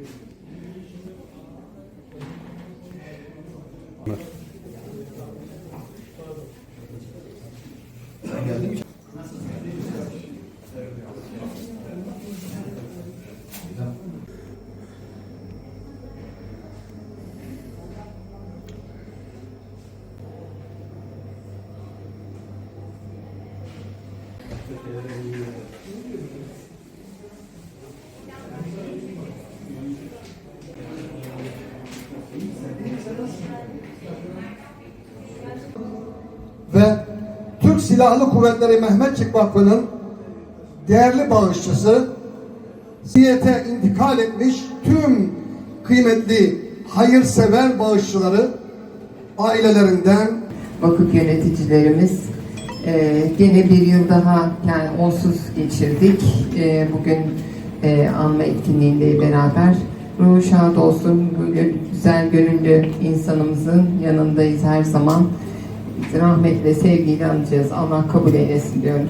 ve Türk Silahlı Kuvvetleri Mehmetçik Vakfı'nın değerli bağışçısı Siyete intikal etmiş tüm kıymetli hayırsever bağışçıları ailelerinden vakıf yöneticilerimiz e, gene bir yıl daha yani onsuz geçirdik. E, bugün e, anma etkinliğinde beraber ruhu şad olsun böyle güzel gönüllü insanımızın yanındayız her zaman. Rahmetle, sevgiyle anacağız. Allah kabul eylesin diyorum.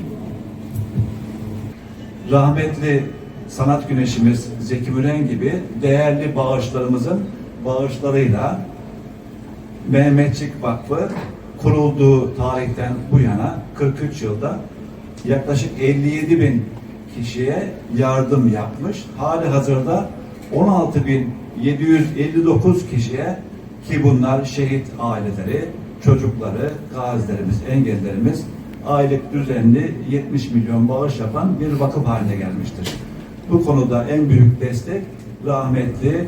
rahmetli sanat güneşimiz Zeki Müren gibi değerli bağışlarımızın bağışlarıyla Mehmetçik Vakfı kurulduğu tarihten bu yana 43 yılda yaklaşık 57 bin kişiye yardım yapmış. Hali hazırda 16.759 kişiye ki bunlar şehit aileleri, çocukları, gazilerimiz, engellerimiz aylık düzenli 70 milyon bağış yapan bir vakıf haline gelmiştir. Bu konuda en büyük destek rahmetli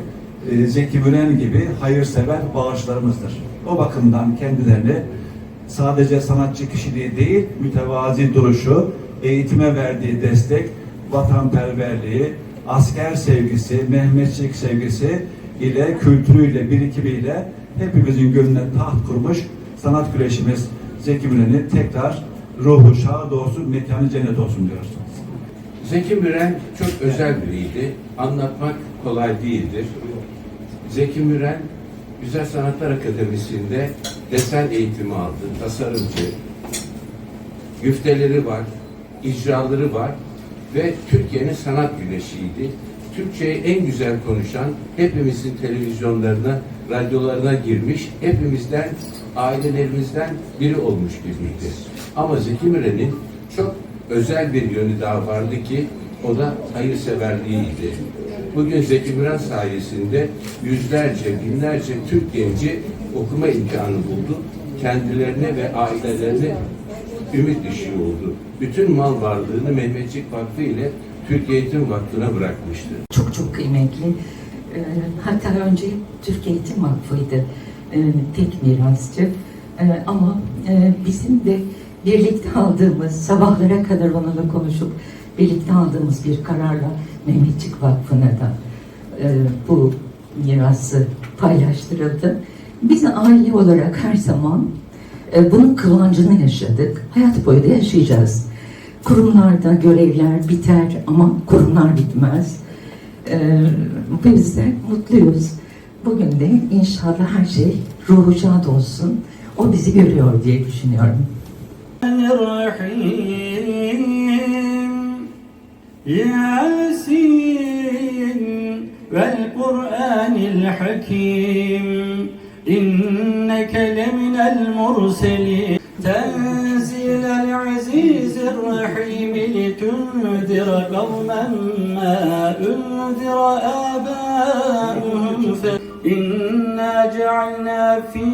e, Zeki Müren gibi hayırsever bağışlarımızdır. O bakımdan kendilerini sadece sanatçı kişiliği değil, mütevazi duruşu, eğitime verdiği destek, vatanperverliği, asker sevgisi, Mehmetçik sevgisi ile kültürüyle, birikimiyle hepimizin gönlüne taht kurmuş sanat güreşimiz Zeki Müren'i tekrar ruhu şad olsun, mekanı cennet olsun diyoruz. Zeki Müren çok özel biriydi. Anlatmak kolay değildir. Zeki Müren Güzel Sanatlar Akademisi'nde desen eğitimi aldı. Tasarımcı. Güfteleri var, icraları var ve Türkiye'nin sanat güneşiydi. Türkçeyi en güzel konuşan, hepimizin televizyonlarına, radyolarına girmiş, hepimizden, ailelerimizden biri olmuş gibiydi. Ama Zeki Müren'in çok özel bir yönü daha vardı ki o da hayırseverliğiydi. Bugün Zeki Müren sayesinde yüzlerce, binlerce Türk genci okuma imkanı buldu. Kendilerine ve ailelerine ümit ışığı oldu. Bütün mal varlığını Mehmetçik Vakfı ile Türk Eğitim Vakfı'na bırakmıştı. çok çok kıymetli. Ee, hatta önce Türk Eğitim Vakfı'ydı ee, tek mirasçı. Ee, ama e, bizim de birlikte aldığımız, sabahlara kadar onunla konuşup birlikte aldığımız bir kararla Mehmetçik Vakfı'na da e, bu mirası paylaştırıldı. Biz aile olarak her zaman e, bunun kıvancını yaşadık. Hayat boyu da yaşayacağız. Kurumlarda görevler biter ama kurumlar bitmez. Ee, biz de mutluyuz. Bugün de inşallah her şey ruhu şad olsun. O bizi görüyor diye düşünüyorum. Yasin vel Kur'anil Hakim إنك لمن المرسلين. تنزيل العزيز الرحيم لتنذر قوما ما أنذر آباؤهم. فإنا جعلنا في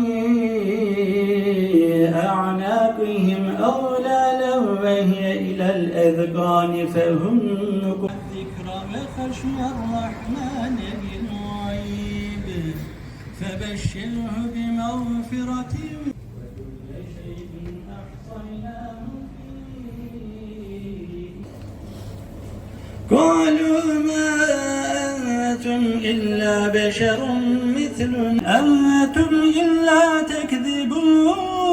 أعناقهم أغلالا وهي إلى الأذقان فهم الذكرى وخشي الرحمن بالغيب. فبشره بمغفرة. وكل شيء أحصيناه قالوا ما أنتم إلا بشر مثلنا. أنتم إلا تكذبون.